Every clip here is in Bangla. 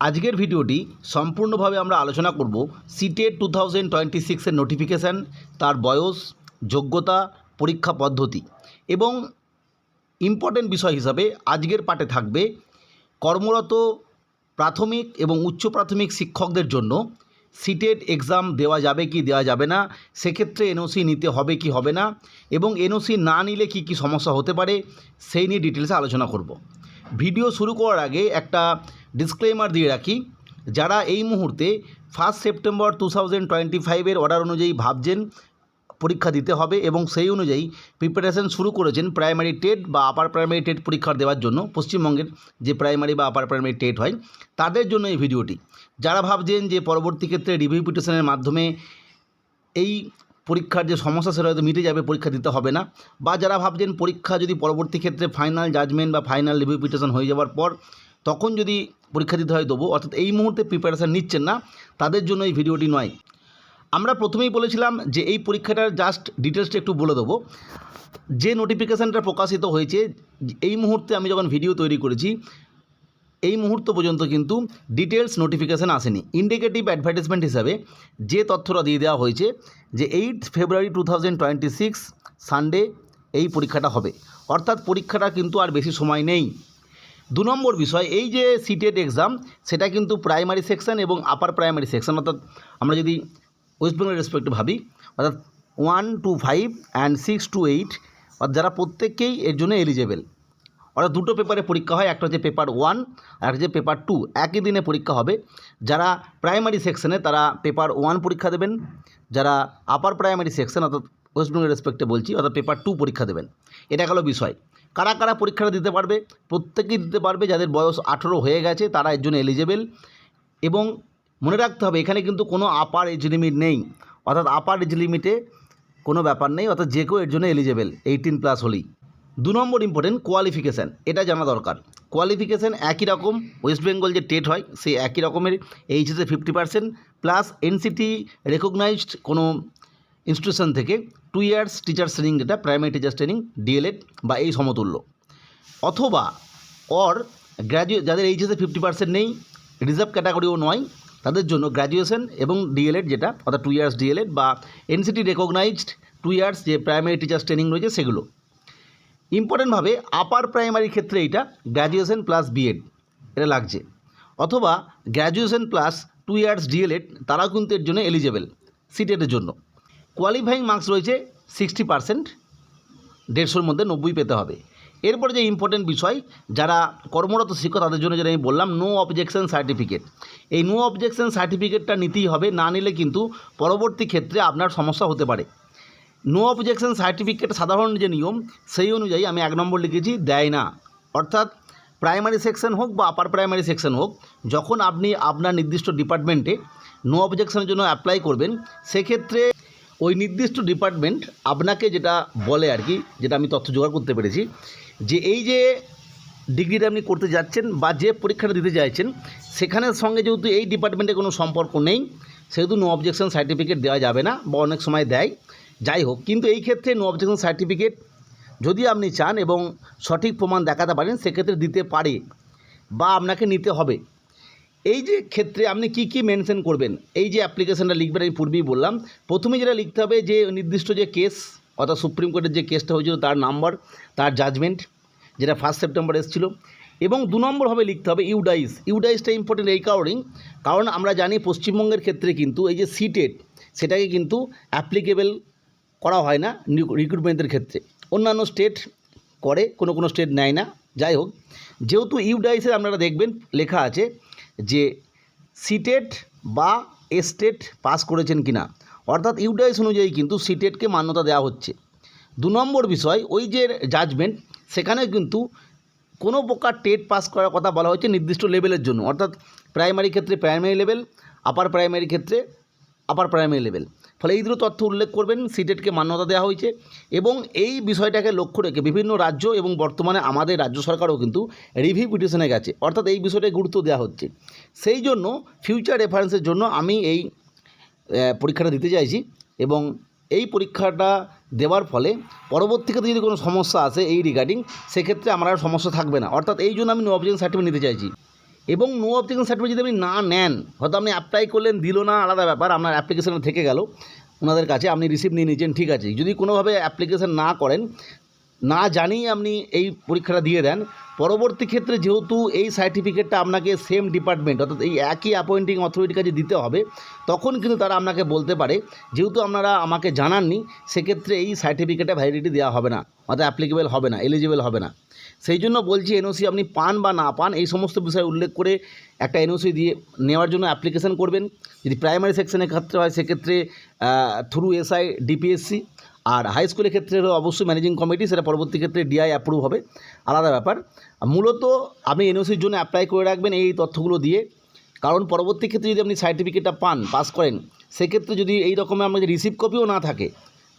আজকের ভিডিওটি সম্পূর্ণভাবে আমরা আলোচনা করব সিটেট টু থাউজেন্ড টোয়েন্টি সিক্সের নোটিফিকেশান, তার বয়স, যোগ্যতা, পরীক্ষা পদ্ধতি এবং ইম্পর্টেন্ট বিষয় হিসাবে আজকের পাঠে থাকবে কর্মরত প্রাথমিক এবং উচ্চ প্রাথমিক শিক্ষকদের জন্য সিটেট এক্সাম দেওয়া যাবে কি দেওয়া যাবে না, সেক্ষেত্রে এনওসি নিতে হবে কি হবে না এবং এনওসি না নিলে কি কি সমস্যা হতে পারে, সেই নিয়ে ডিটেলসে আলোচনা করব। ভিডিও শুরু করার আগে একটা ডিসক্লেমার দিয়ে রাখি, যারা এই মুহূর্তে first September two thousand twenty ফাইভের অর্ডার অনুযায়ী ভাবছেন, পরীক্ষা দিতে হবে এবং সেই অনুযায়ী প্রিপারেশন শুরু করেছেন প্রাইমারি টেট বা আপার প্রাইমারি টেট পরীক্ষা দেওয়ার জন্য, পশ্চিমবঙ্গের যে প্রাইমারি বা আপার প্রাইমারি টেট হয়, তাদের জন্য এই ভিডিওটি। যারা ভাবছেন যে পরবর্তী ক্ষেত্রে রিভিউ পিটিশনের মাধ্যমে এই পরীক্ষার যে সমস্যা, সেটা হয়তো মিটে যাবে, পরীক্ষা দিতে হবে না। বা যারা ভাবছেন পরীক্ষা যদি পরবর্তী ক্ষেত্রে ফাইনাল জাজমেন্ট বা ফাইনাল রিভিউ পিটিশন হয়ে যাওয়ার পর তখন যদি পরীক্ষা দিতে হয় দেবো অর্থাৎ এই মুহূর্তে প্রিপারেশান নিচ্ছেন না, তাদের জন্য এই ভিডিওটি নয়। আমরা প্রথমেই বলেছিলাম যে এই পরীক্ষাটার জাস্ট ডিটেলসটা একটু বলে দেবো। যে নোটিফিকেশানটা প্রকাশিত হয়েছে, এই মুহূর্তে আমি যখন ভিডিও তৈরি করেছি, এই মুহূর্ত পর্যন্ত কিন্তু ডিটেলস নোটিফিকেশান আসেনি। ইন্ডিকেটিভ অ্যাডভার্টাইজমেন্ট হিসাবে যে তথ্যটা দিয়ে দেওয়া হয়েছে যে এইট ফেব্রুয়ারি টু সানডে এই পরীক্ষাটা হবে। অর্থাৎ পরীক্ষাটা কিন্তু আর বেশি সময় নেই। দু নম্বর বিষয়, এই যে সিটেড এক্সাম সেটা কিন্তু প্রাইমারি সেকশন এবং আপার প্রাইমারি সেকশন অর্থাৎ আমরা যদি ওয়েস্ট বেঙ্গল রেসপেক্টে ভাবি, অর্থাৎ one to five and six to eight যারা প্রত্যেককেই এর জন্য এলিজেবেল অর্থাৎ দুটো পেপারে পরীক্ষা হয়, একটা হচ্ছে পেপার ওয়ান আর একটা হচ্ছে পেপার টু একই দিনে পরীক্ষা হবে। যারা প্রাইমারি সেকশনে তারা পেপার ওয়ান পরীক্ষা দেবেন। যারা আপার প্রাইমারি সেকশন অর্থাৎ ওয়েস্ট বেঙ্গল রেসপেক্টে বলছি, অর্থাৎ পেপার টু পরীক্ষা দেবেন। এটা গেল বিষয়। কারা কারা পরীক্ষাটা দিতে পারবে? প্রত্যেকেই দিতে পারবে, যাদের বয়স আঠেরো হয়ে গেছে, তারা এর জন্য এলিজেবেল এবং মনে রাখতে হবে, এখানে কিন্তু কোনো আপার এজ লিমিট নেই। অর্থাৎ আপার এজ লিমিটে কোনো ব্যাপার নেই, অর্থাৎ যে কেউ এর জন্য এলিজেবেল এইটিন প্লাস হলেই। দু নম্বর ইম্পর্টেন্ট কোয়ালিফিকেশান এটা জানা দরকার। কোয়ালিফিকেশান একই রকম ওয়েস্ট বেঙ্গল যে টেট হয়, সেই একই রকমের এইচএসে fifty percent plus NCT recognized কোনো ইনস্টিটিউশন থেকে টু ইয়ার্স টিচার্স ট্রেনিং যেটা প্রাইমারি টিচার্স ট্রেনিং ডিএলএড বা এই সমতুল্য। অথবা অর গ্র্যাজুয়েট যাদের এইচএসে ফিফটি পার্সেন্ট নেই রিজার্ভ ক্যাটাগরিও নয়, তাদের জন্য গ্র্যাজুয়েশন এবং ডিএলএড যেটা, অর্থাৎ টু ইয়ার্স ডিএলএড বা এনসিটি রেকগনাইজড টু ইয়ার্স যে প্রাইমারি টিচার্স ট্রেনিং রয়েছে সেগুলো। ইম্পর্টেন্টভাবে আপার প্রাইমারি ক্ষেত্রে এটা গ্র্যাজুয়েশন প্লাস বিএড এটা লাগছে। অথবা graduation plus two years DElEd তারাও কিন্তু এর জন্য এলিজেবেল সিটেটের জন্য। কোয়ালিফাইং মার্কস রয়েছে সিক্সটি পার্সেন্ট দেড়শোর মধ্যে নব্বই পেতে হবে। এরপরে যে ইম্পর্টেন্ট বিষয়, যারা কর্মরত শিক্ষক, তাদের জন্য যেটা আমি বললাম নো অবজেকশন সার্টিফিকেট এই নো অবজেকশন সার্টিফিকেটটা নিতেই হবে, না নিলে কিন্তু পরবর্তী ক্ষেত্রে আপনার সমস্যা হতে পারে। নো অবজেকশন সার্টিফিকেট সাধারণ যে নিয়ম, সেই অনুযায়ী আমি এক নম্বর লিখেছি, দেয় না। অর্থাৎ প্রাইমারি সেকশন হোক বা আপার প্রাইমারি সেকশন হোক, যখন আপনি আপনার নির্দিষ্ট ডিপার্টমেন্টে নো অবজেকশনের জন্য অ্যাপ্লাই করবেন, সেক্ষেত্রে ওই নির্দিষ্ট ডিপার্টমেন্ট আপনাকে যেটা বলে আর কি, যেটা আমি তথ্য জোগাড় করতে পেরেছি, যে এই যে ডিগ্রিটা আপনি করতে যাচ্ছেন বা যে পরীক্ষাটা দিতে চাইছেন সেখানের সঙ্গে যেহেতু এই ডিপার্টমেন্টে কোনো সম্পর্ক নেই, সেহেতু নো অবজেকশন সার্টিফিকেট দেওয়া যাবে না বা অনেক সময় দেয়। যাই হোক, কিন্তু এই ক্ষেত্রে নো অবজেকশন সার্টিফিকেট যদি আপনি চান এবং সঠিক প্রমাণ দেখাতে পারেন, সেক্ষেত্রে দিতে পারে বা আপনাকে নিতে হবে। এই যে ক্ষেত্রে আপনি কি কি মেনশন করবেন? এই যে অ্যাপ্লিকেশনটা লিখবেন, আমি পূর্বেই বললাম। প্রথমে যেটা লিখতে হবে, যে নির্দিষ্ট যে কেস অর্থাৎ সুপ্রিম কোর্টের যে কেসটা হয়েছিল, তার নাম্বার তার জাজমেন্ট যেটা ফার্স্ট সেপ্টেম্বর এসেছিল। এবং দু নম্বরভাবে লিখতে হবে ইউডাইস ইউডাইসটা ইম্পর্টেন্ট এই কারণেই। কারণ আমরা জানি পশ্চিমবঙ্গের ক্ষেত্রে কিন্তু এই যে সিটেট সেটাকে কিন্তু অ্যাপ্লিকেবল করা হয় না রিক্রুটমেন্টের ক্ষেত্রে। অন্যান্য স্টেট করে, কোনো কোনো স্টেট নেয় না। যাই হোক, যেহেতু ইউডাইসে আপনারা দেখবেন, লেখা আছে যে সিটেট বা এস্টেট পাস করেছেন কি না অর্থাৎ ইউটাইস অনুযায়ী কিন্তু সিটেটকে মান্যতা দেওয়া হচ্ছে। দু নম্বর বিষয়, ওই যে জাজমেন্ট সেখানে কিন্তু কোনো প্রকার টেট পাস করার কথা বলা হয়েছে নির্দিষ্ট লেভেলের জন্য। অর্থাৎ প্রাইমারি ক্ষেত্রে প্রাইমারি লেভেল আপার প্রাইমারি ক্ষেত্রে আপার প্রাইমারি লেভেল ফলে এই দুটো তথ্য উল্লেখ করবেন, সিটেটকে মান্যতা দেওয়া হয়েছে এবং এই বিষয়টাকে লক্ষ্য রেখে বিভিন্ন রাজ্য এবং বর্তমানে আমাদের রাজ্য সরকারও কিন্তু রিভিউ পিটিশনে গেছে, অর্থাৎ এই বিষয়টায় গুরুত্ব দেওয়া হচ্ছে। সেই জন্য ফিউচার রেফারেন্সের জন্য আমি এই পরীক্ষাটা দিতে চাইছি এবং এই পরীক্ষাটা দেওয়ার ফলে পরবর্তী ক্ষেত্রে যদি কোনো সমস্যা আসে এই রিগার্ডিং সেক্ষেত্রে আমার আর সমস্যা থাকবে না। অর্থাৎ এই জন্য আমি নো অবজেকশন সার্টিফিকেট নিতে চাইছি। এবং নো অবজেকশন সার্টিফিকেট যদি আপনি না নেন, হয়তো আপনি অ্যাপ্লাই করলেন, দিল না, আলাদা ব্যাপার, আপনার অ্যাপ্লিকেশানে থেকে গেল, ওনাদের কাছে, আপনি রিসিভ নিয়ে নিয়েছেন, ঠিক আছে। যদি কোনোভাবে অ্যাপ্লিকেশান না করেন না জানিয়ে আপনি এই পরীক্ষাটা দিয়ে দেন। পরবর্তী ক্ষেত্রে যেহেতু এই সার্টিফিকেটটা আপনাকে সেম ডিপার্টমেন্ট অর্থাৎ এই একই অ্যাপয়েন্টিং অথরিটির কাছে দিতে হবে, তখন কিন্তু তারা আপনাকে বলতে পারে, যেহেতু আপনারা আমাকে জানাননি, সেক্ষেত্রে এই সার্টিফিকেটে ভ্যালিডিটি দেওয়া হবে না, অর্থাৎ অ্যাপ্লিকেবল হবে না এলিজিবল হবে না। সেই জন্য বলছি এনওসি আপনি পান বা না পান, এই সমস্ত বিষয় উল্লেখ করে একটা এনওসি দিয়ে নেওয়ার জন্য অ্যাপ্লিকেশন করবেন। যদি প্রাইমারি সেকশনের ক্ষেত্রে হয়, সেক্ষেত্রে থ্রু এসআই ডিপিএসসি আর হাই স্কুলের ক্ষেত্রে অবশ্যই ম্যানেজিং কমিটি সেটা পরবর্তী ক্ষেত্রে ডিআই অ্যাপ্রুভ হবে। আলাদা ব্যাপার। মূলত আপনি এনওসির জন্য অ্যাপ্লাই করে রাখবেন এই তথ্যগুলো দিয়ে। কারণ পরবর্তী ক্ষেত্রে যদি আপনি সার্টিফিকেটটা পান পাস করেন, সেক্ষেত্রে যদি এই রকমের আমাদের রিসিভ কপিও না থাকে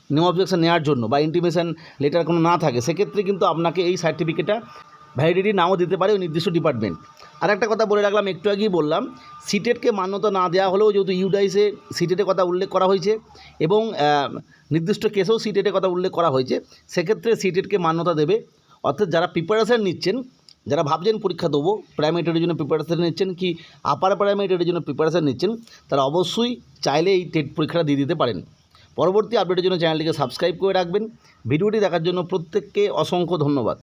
নো অবজেকশন নেওয়ার জন্য বা ইন্টিমেশন লেটার কোনো না থাকে, সেক্ষেত্রে কিন্তু আপনাকে এই সার্টিফিকেটটা ভ্যালিডিটি নাও দিতে পারে ওই নির্দিষ্ট ডিপার্টমেন্ট আর একটা কথা বলে রাখলাম, একটু আগেই বললাম সিটেটকে মান্যতা না দেওয়া হলেও যেহেতু ইউডাইসে সিটেটের কথা উল্লেখ করা হয়েছে এবং নির্দিষ্ট কেসেও সিটেটের কথা উল্লেখ করা হয়েছে, সেক্ষেত্রে সিটেটকে মান্যতা দেবে। অর্থাৎ যারা প্রিপারেশান নিচ্ছেন, যারা ভাবছেন পরীক্ষা দেবো প্রাইমারিটের জন্য প্রিপারেশান নিচ্ছেন কি আপার প্রাইমারিটের জন্য প্রিপারেশান নিচ্ছেন, তারা অবশ্যই চাইলে এই টেট পরীক্ষাটা দিয়ে দিতে পারেন। পরবর্তী আপডেটের জন্য চ্যানেলটিকে সাবস্ক্রাইব করে রাখবেন। ভিডিওটি দেখার জন্য প্রত্যেককে অসংখ্য ধন্যবাদ।